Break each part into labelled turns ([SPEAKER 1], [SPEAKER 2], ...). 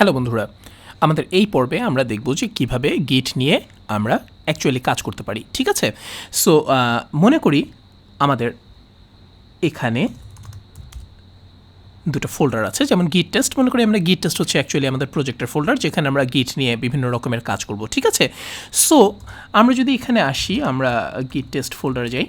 [SPEAKER 1] Hello বন্ধুরা। আমাদের এই পর্বে আমরা দেখব যে কীভাবে গিট নিয়ে আমরা অ্যাকচুয়ালি কাজ করতে পারি, ঠিক আছে? সো মনে করি আমাদের এখানে দুটো ফোল্ডার আছে। যেমন গিট টেস্ট মনে করি আমরা গিট টেস্ট হচ্ছে অ্যাকচুয়ালি আমাদের প্রজেক্টের ফোল্ডার যেখানে আমরা গিট নিয়ে বিভিন্ন রকমের কাজ করব, ঠিক আছে? সো আমরা যদি এখানে আসি, আমরা গিট টেস্ট ফোল্ডারে যাই,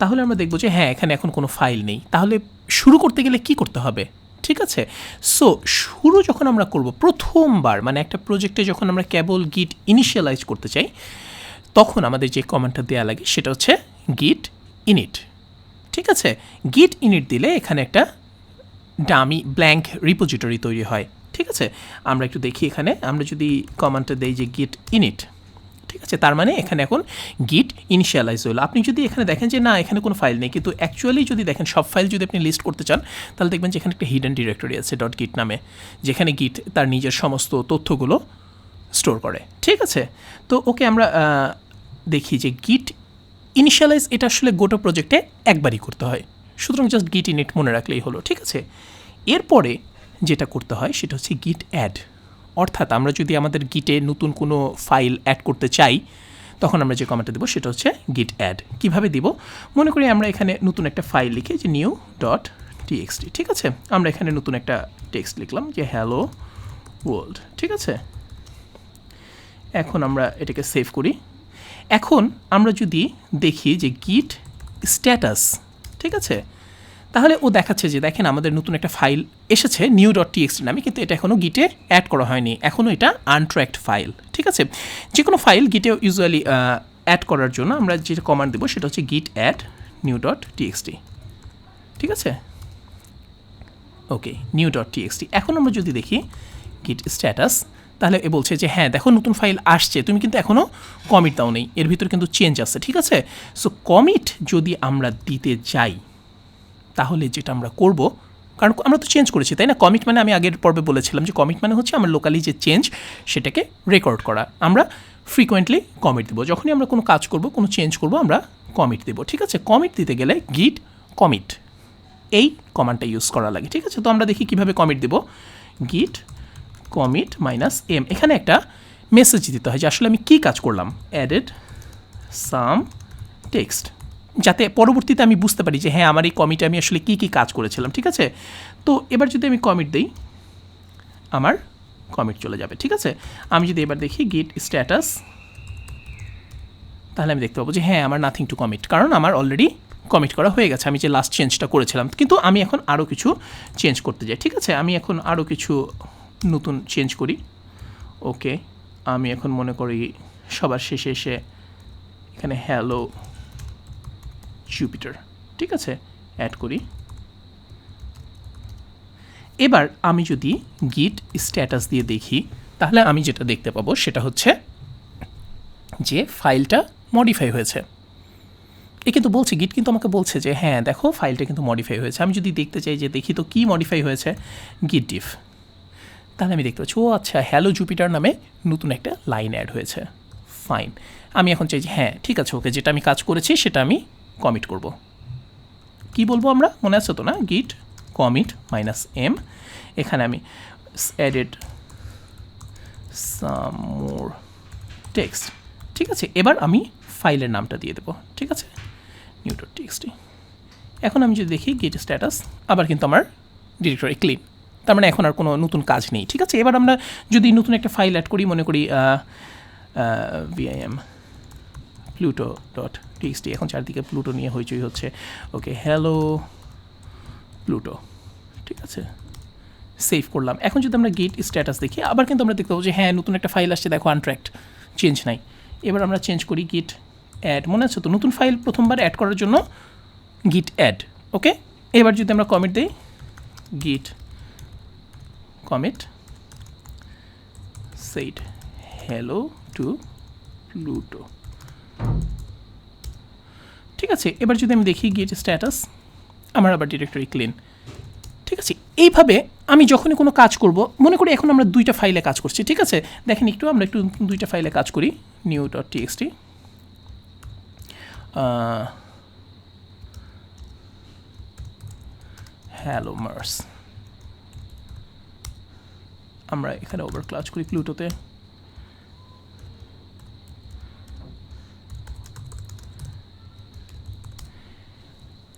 [SPEAKER 1] তাহলে আমরা দেখব যে হ্যাঁ এখানে এখন কোনো ফাইল নেই। তাহলে শুরু করতে গেলে কি করতে হবে? ঠিক আছে? সো শুরু যখন আমরা করব, প্রথমবার মানে একটা প্রজেক্টে যখন আমরা কেবল গিট ইনিশিয়ালাইজ করতে চাই, তখন আমাদের যে কমেন্টটা দেওয়া লাগে, সেটা হচ্ছে গিট ইনিট ঠিক আছে? গিট ইনিট দিলে এখানে একটা ডামি ব্ল্যাঙ্ক রিপোজিটরি তৈরি হয়। ঠিক আছে? আমরা একটু দেখি এখানে, আমরা যদি কমান্ডটা দেই যে গিট ইনিট ঠিক আছে? তার মানে এখানে এখন গিট ইনিশিয়ালাইজ হলো। আপনি যদি এখানে দেখেন যে না, এখানে কোনো ফাইল নেই, কিন্তু অ্যাকচুয়ালি যদি দেখেন সব ফাইল যদি আপনি লিস্ট করতে চান, তাহলে দেখবেন যে এখানে একটা হিডেন ডিরেক্টরি আছে. ডট গিট নামে, যেখানে গিট তার নিজের সমস্ত তথ্যগুলো স্টোর করে। ঠিক আছে? তো ওকে আমরা দেখি যে গিট ইনিশিয়ালাইজ এটা আসলে গোটা প্রজেক্টে একবারই করতে হয়। সুতরাং জাস্ট গিট ইনিট মনে রাখলেই হলো, ঠিক আছে? এরপরে যেটা করতে হয়, সেটা হচ্ছে গিট অ্যাড অর্থাৎ আমরা যদি আমাদের গিটে নতুন কোনো ফাইল অ্যাড করতে চাই, তখন আমরা যে কমেন্টটা দেবো সেটা হচ্ছে গিট অ্যাড কীভাবে দিব? মনে করি আমরা এখানে নতুন একটা ফাইল লিখে যে নিউ ডট টিএক্সটি ঠিক আছে? আমরা এখানে নতুন একটা টেক্সট লিখলাম যে হ্যালো ওয়ার্ল্ড ঠিক আছে? এখন আমরা এটাকে সেভ করি। এখন আমরা যদি দেখি যে গিট স্ট্যাটাস ঠিক আছে? তাহলে ও দেখাচ্ছে যে, দেখেন আমাদের নতুন একটা ফাইল এসেছে নিউ ডট টিএক্সটি নামে, কিন্তু এটা এখনও গিটে অ্যাড করা হয়নি। এখনও এটা আনট্র্যাক্ট ফাইল ঠিক আছে? যে কোনো ফাইল গিটে ইউজুয়ালি অ্যাড করার জন্য আমরা যেটা কমান্ড দেবো সেটা হচ্ছে গিট অ্যাড নিউ ডট টিএক্সটি ঠিক আছে? ওকে নিউ ডট টিএক্সটি এখন আমরা যদি দেখি গিট স্ট্যাটাস তাহলে এ বলছে যে হ্যাঁ দেখো নতুন ফাইল আসছে, তুমি কিন্তু এখনও কমিট দাও নেই এর ভিতরে কিন্তু চেঞ্জ আছে, ঠিক আছে? সো কমিট যদি আমরা দিতে যাই তাহলে যেটা আমরা করব, কারণ আমরা তো চেঞ্জ করেছি, তাই না? কমিট মানে আমি আগের পর্বে বলেছিলাম যে কমিট মানে হচ্ছে আমার লোকালি যে চেঞ্জ সেটাকে রেকর্ড করা। আমরা ফ্রিকোয়েন্টলি কমিট দেবো, যখনই আমরা কোনো কাজ করব, কোনো চেঞ্জ করব, আমরা কমিট দেবো, ঠিক আছে? কমিট দিতে গেলে গিট কমিট এই কমান্ডটা ইউজ করা লাগে, ঠিক আছে? তো আমরা দেখি কীভাবে কমিট দেব। গিট কমিট মাইনাস এম এখানে একটা মেসেজ দিতে হয় যে আসলে আমি কী কাজ করলাম? অ্যাডেড সাম টেক্সট যাতে পরবর্তীতে আমি বুঝতে পারি যে হ্যাঁ আমার এই কমিটে আমি আসলে কী কী কাজ করেছিলাম, ঠিক আছে? তো এবার যদি আমি কমিট দিই, আমার কমিট চলে যাবে, ঠিক আছে? আমি যদি এবার দেখি গিট স্ট্যাটাস তাহলে আমি দেখতে পাবো যে হ্যাঁ আমার নাথিং টু কমিট কারণ আমার অলরেডি কমিট করা হয়ে গেছে। আমি যে লাস্ট চেঞ্জটা করেছিলাম, কিন্তু আমি এখন আরও কিছু চেঞ্জ করতে যাই, ঠিক আছে? আমি এখন আরও কিছু নতুন চেঞ্জ করি। ওকে আমি এখন মনে করি সবার শেষে এসে এখানে হ্যালো জুপিটার ঠিক আছে? অ্যাড করি। এবার আমি যদি গিট স্ট্যাটাস দিয়ে দেখি, তাহলে আমি যেটা দেখতে পাবো সেটা হচ্ছে যে ফাইলটা মডিফাই হয়েছে। এ কিন্তু বলছে গিট কিন্তু আমাকে বলছে যে হ্যাঁ দেখো, ফাইলটা কিন্তু মডিফাই হয়েছে। আমি যদি দেখতে চাই যে, দেখি তো কী মডিফাই হয়েছে? গিট ডিফ তাহলে আমি দেখতে পাচ্ছি, ও আচ্ছা হ্যালো জুপিটার নামে নতুন একটা লাইন অ্যাড হয়েছে। ফাইন আমি এখন চাই যে হ্যাঁ ঠিক আছে, ওকে, যেটা আমি কাজ করেছি, সেটা আমি কমিট করব। কি বলব আমরা? মনে আছে তো না? গিট কমিট মাইনাস এম এখানে আমি অ্যাডেড সাম মোর টেক্সট ঠিক আছে? এবার আমি ফাইলের নামটা দিয়ে দেবো। ঠিক আছে? নিউ ডট টিএক্সটি এখন আমি যদি দেখি গেট স্ট্যাটাস আবার কিন্তু আমার ডিরেক্টরি ক্লিন তার মানে এখন আর কোনো নতুন কাজ নেই। ঠিক আছে? এবার আমরা যদি নতুন একটা ফাইল অ্যাড করি, মনে করি ভিআইএম প্লুটো ডট টিএক্সটি এখন চারদিকে প্লুটো নিয়ে হইচই হচ্ছে। ওকে হ্যালো প্লুটো ঠিক আছে? সেভ করলাম। এখন যদি আমরা গেট স্ট্যাটাস দেখি, আবার কিন্তু আমরা দেখতে পাবো যে হ্যাঁ নতুন একটা ফাইল আসছে, দেখো আনট্র্যাক্ট চেঞ্জ নাই। এবার আমরা চেঞ্জ করি গিট অ্যাড মনে আছে তো? নতুন ফাইল প্রথমবার অ্যাড করার জন্য গিট অ্যাড ওকে এবার যদি আমরা কমিট দিই গিট কমিট সেইট হ্যালো টু প্লুটো ঠিক আছে, এবার যদি আমি দেখি গিট স্ট্যাটাস আমার আবার ডিরেক্টরি ক্লিন ঠিক আছে, এইভাবে আমি যখনই কোনো কাজ করব, মনে করি এখন আমরা দুইটা ফাইলে কাজ করছি, ঠিক আছে? দেখেন একটু, আমরা একটু দুইটা ফাইলে কাজ করি new dot TXT hello Mars আমরা এখানে ওভার ক্লাচ করি প্লুটোতে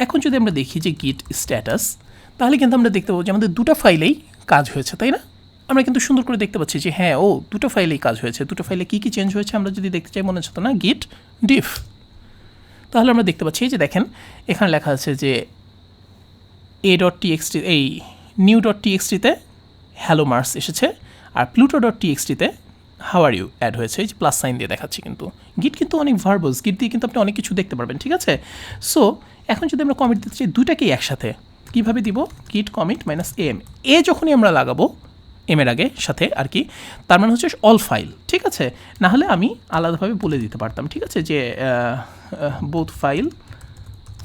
[SPEAKER 1] এখন যদি আমরা দেখি যে গিট স্ট্যাটাস তাহলে কিন্তু আমরা দেখতে পাবো যে আমাদের দুটো ফাইলেই কাজ হয়েছে, তাই না? আমরা কিন্তু সুন্দর করে দেখতে পাচ্ছি যে হ্যাঁ ও দুটো ফাইলেই কাজ হয়েছে। দুটো ফাইলে কী কী চেঞ্জ হয়েছে আমরা যদি দেখতে চাই, মনে হচ্ছে না গিট ডিফ তাহলে আমরা দেখতে পাচ্ছি যে দেখেন, এখানে লেখা আছে যে এ ডট টিএক্সটি এই নিউ ডট টিএক্সটিতে হ্যালো মার্স এসেছে, আর Pluto dot টিএক্সটিতে how are you? Add হয়েছে। যে প্লাস সাইন দিয়ে দেখাচ্ছি কিন্তু। গিট কিন্তু অনেক ভার্বস গিট দিয়ে কিন্তু আপনি অনেক কিছু দেখতে পারবেন, ঠিক আছে? সো এখন যদি আমরা কমিট দিতে চাই দুটাকেই একসাথে। কীভাবে দিব? গিট কমিট মাইনাস এম এ যখনই আমরা লাগাবো এম এর আগে, সাথে আর কি, তার মানে হচ্ছে অল ফাইল ঠিক আছে? না হলে আমি আলাদাভাবে বলে দিতে পারতাম, ঠিক আছে? যে both file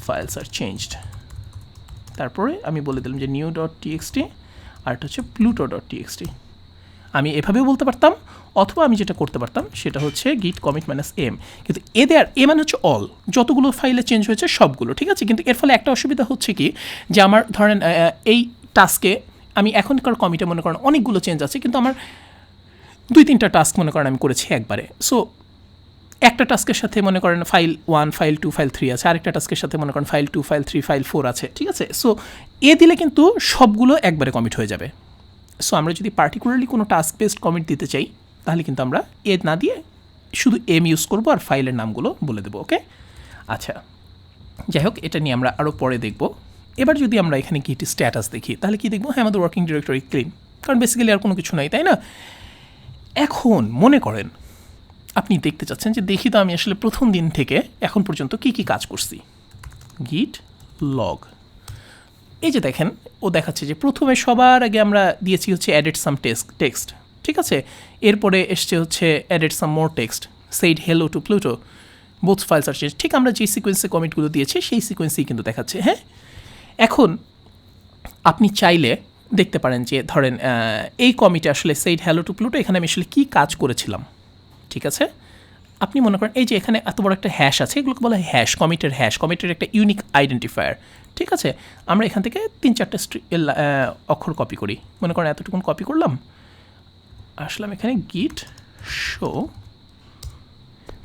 [SPEAKER 1] files are changed তারপরে আমি বলে দিলাম যে নিউ ডট টিএক্সটি আর এটা হচ্ছে প্লুটো ডট টিএক্সটি আমি এভাবেও বলতে পারতাম, অথবা আমি যেটা করতে পারতাম সেটা হচ্ছে গিট কমিট মাইনাস এম কিন্তু এ দেয়ার, এ মানে হচ্ছে অল যতগুলো ফাইলে চেঞ্জ হয়েছে সবগুলো, ঠিক আছে? কিন্তু এর ফলে একটা অসুবিধা হচ্ছে কি, যে আমার ধরেন এই টাস্কে আমি এখনকার কমিটে মনে করেন অনেকগুলো চেঞ্জ আছে, কিন্তু আমার দুই তিনটা টাস্ক মনে করেন আমি করেছি একবারে। সো একটা টাস্কের সাথে মনে করেন file one file two file three আছে, আরেকটা টাস্কের সাথে মনে করেন file two file three file four আছে, ঠিক আছে? সো এ দিলে কিন্তু সবগুলো একবারে কমিট হয়ে যাবে। সো আমরা যদি পার্টিকুলারলি কোনো টাস্ক বেসড কমিট দিতে চাই, তাহলে কিন্তু আমরা এ না দিয়ে শুধু এম ইউজ করব আর ফাইলের নামগুলো বলে দেবো ওকে আচ্ছা যাই হোক, এটা নিয়ে আমরা আরও পরে দেখব। এবার যদি আমরা এখানে গিট স্ট্যাটাস দেখি, তাহলে কি দেখব? হ্যাঁ আমাদের ওয়ার্কিং ডিরেক্টরি ক্লিন কারণ বেসিক্যালি আর কোনো কিছু নাই, তাই না? এখন মনে করেন, আপনি দেখতে চাচ্ছেন যে দেখি তো আমি আসলে প্রথম দিন থেকে এখন পর্যন্ত কি কি কাজ করছি। গিট লগ এই যে দেখেন, ও দেখাচ্ছে যে প্রথমে সবার আগে আমরা দিয়েছি হচ্ছে অ্যাডেড সাম টেক্সট টেক্সট ঠিক আছে? এরপরে এসছে হচ্ছে added some more text said hello to Pluto both files are change ঠিক আমরা যে সিকোয়েন্সে কমেন্টগুলো দিয়েছি, সেই সিকোয়েন্সেই কিন্তু দেখাচ্ছে হ্যাঁ? এখন আপনি চাইলে দেখতে পারেন যে ধরেন এই কমিটি আসলে সেইড হ্যালো টু প্লুটো এখানে আমি আসলে কী কাজ করেছিলাম, ঠিক আছে? আপনি মনে করেন, এই যে এখানে এত বড় একটা হ্যাশ আছে, এগুলোকে বলা হয় হ্যাশ কমিটের হ্যাশ কমিটের একটা ইউনিক আইডেন্টিফায়ার ঠিক আছে, আমরা এখান থেকে তিন চারটে অক্ষর কপি করি। মনে করেন এতটুকুন কপি করলাম, আসলাম এখানে গিট শো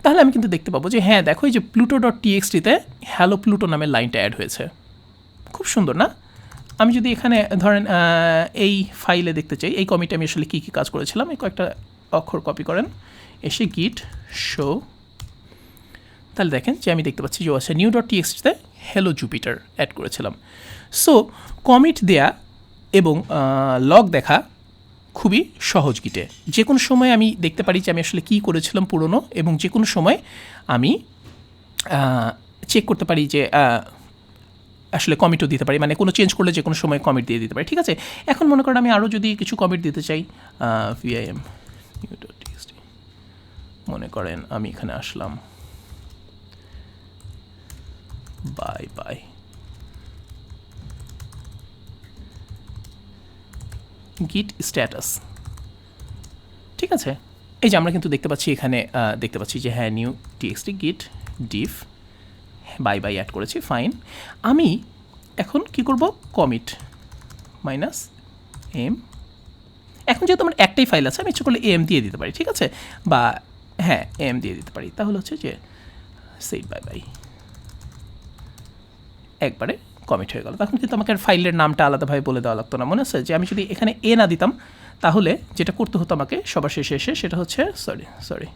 [SPEAKER 1] তাহলে আমি কিন্তু দেখতে পাবো যে হ্যাঁ দেখো এই যে প্লুটো ডট টিএক্সটিতে হ্যালো প্লুটো নামের লাইনটা অ্যাড হয়েছে। খুব সুন্দর না? আমি যদি এখানে ধরেন এই ফাইলে দেখতে চাই, এই কমিটি আমি আসলে কী কী কাজ করেছিলাম, এই কয়েকটা অক্ষর কপি করেন। এসে গিট শো তাহলে দেখেন যে আমি দেখতে পাচ্ছি যে ও আছে নিউ ডট টিএক্সটিতে হ্যালো জুপিটার অ্যাড করেছিলাম। সো কমিট দেয়া এবং লগ দেখা খুবই সহজ গিটে। যে কোনো সময় আমি দেখতে পারি যে আমি আসলে কী করেছিলাম পুরনো এবং যে কোনো সময় আমি চেক করতে পারি যে আসলে কমিটও দিতে পারি। মানে কোনো চেঞ্জ করলে যে কোনো সময় কমিট দিয়ে দিতে পারি, ঠিক আছে? এখন মনে করেন আমি আরও যদি কিছু কমিট দিতে চাই ভিআইএম মনে করেন আমি এখানে আসলাম। বাই বাই গিট স্ট্যাটাস ঠিক আছে। এই যে আমরা কিন্তু দেখতে পাচ্ছি এখানে দেখতে পাচ্ছি যে হ্যাঁ new TXT git diff bye bye add করেছি ফাইন আমি এখন কি করব? কমিট মাইনাস এম এখন যেহেতু আমার একটাই ফাইল আছে, আমি ইচ্ছে করলে এম দিয়ে দিতে পারি, ঠিক আছে? বা হ্যাঁ এম দিয়ে দিতে পারি। তাহলে হচ্ছে যে সেই বাই বাই একবারে কমিট হয়ে গেল। তখন কিন্তু আমাকে ফাইলের নামটা আলাদাভাবে বলে দেওয়া লাগতো না। মনে আছে যে আমি যদি এখানে এ না দিতাম, তাহলে যেটা করতে হতো আমাকে সবার শেষে এসে সেটা হচ্ছে সরি সরি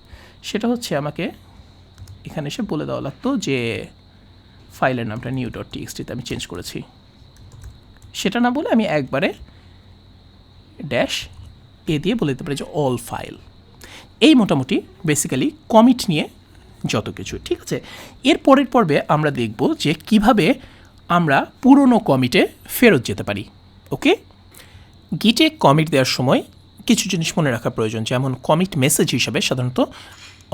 [SPEAKER 1] সেটা হচ্ছে আমাকে এখানে এসে বলে দেওয়া লাগতো যে ফাইলের নামটা নিউ ডট টিএক্সটিতে আমি চেঞ্জ করেছি। সেটা না বলে আমি একবারে ড্যাশ এ দিয়ে বলে দিতে পারি যে অল ফাইল এই মোটামুটি বেসিক্যালি কমিট নিয়ে যত কিছু, ঠিক আছে? এর পরের পর্বে আমরা দেখব যে কীভাবে আমরা পুরনো কমিটে ফেরত যেতে পারি, ওকে? গিটে কমিট দেওয়ার সময় কিছু জিনিস মনে রাখা প্রয়োজন, যেমন কমিট মেসেজ হিসাবে সাধারণত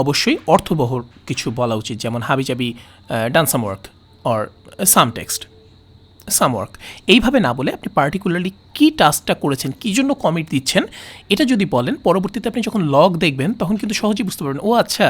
[SPEAKER 1] অবশ্যই অর্থবহ কিছু বলা উচিত, যেমন হাবিজাবি done some work or some text some work এইভাবে না বলে আপনি পার্টিকুলারলি কী টাস্কটা করেছেন, কী জন্য কমিট দিচ্ছেন, এটা যদি বলেন, পরবর্তীতে আপনি যখন লগ দেখবেন, তখন কিন্তু সহজেই বুঝতে পারবেন, ও আচ্ছা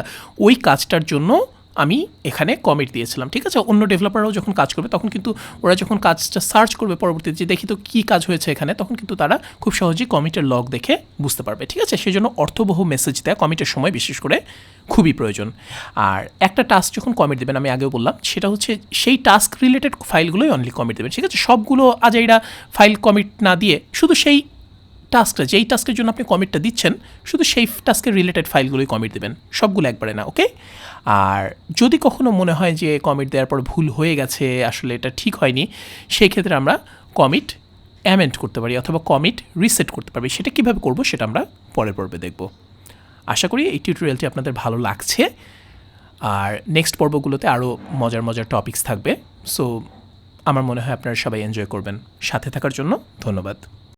[SPEAKER 1] ওই কাজটার জন্য আমি এখানে কমিট দিয়েছিলাম, ঠিক আছে? অন্য ডেভেলপাররাও যখন কাজ করবে, তখন কিন্তু ওরা যখন কাজটা সার্চ করবে পরবর্তীতে, যে দেখি তো কী কাজ হয়েছে এখানে, তখন কিন্তু তারা খুব সহজেই কমিটের লগ দেখে বুঝতে পারবে, ঠিক আছে? সেই জন্য অর্থবহ মেসেজ দেয় কমিটের সময় বিশেষ করে খুবই প্রয়োজন। আর একটা টাস্ক যখন কমিট দেবেন, আমি আগেও বললাম, সেটা হচ্ছে সেই টাস্ক রিলেটেড ফাইলগুলোই অনলি কমিট দেবেন, ঠিক আছে? সবগুলো আজ আজাইরা ফাইল কমিট না দিয়ে শুধু সেই টাস্কটা যেই টাস্কের জন্য আপনি কমিটটা দিচ্ছেন, শুধু সেই টাস্কের রিলেটেড ফাইলগুলোই কমিট দেবেন, সবগুলো একবারে না ওকে আর যদি কখনো মনে হয় যে কমিট দেওয়ার পর ভুল হয়ে গেছে, আসলে এটা ঠিক হয়নি, সেই ক্ষেত্রে আমরা কমিট অ্যামেন্ড করতে পারি অথবা কমিট রিসেট করতে পারি সেটা কীভাবে করব সেটা আমরা পরের পর্বে দেখব। আশা করি এই টিউটোরিয়ালটি আপনাদের ভালো লাগছে। আর নেক্সট পর্বগুলোতে আরও মজার মজার টপিকস থাকবে। সো আমার মনে হয় আপনারা সবাই এনজয় করবেন। সাথে থাকার জন্য ধন্যবাদ।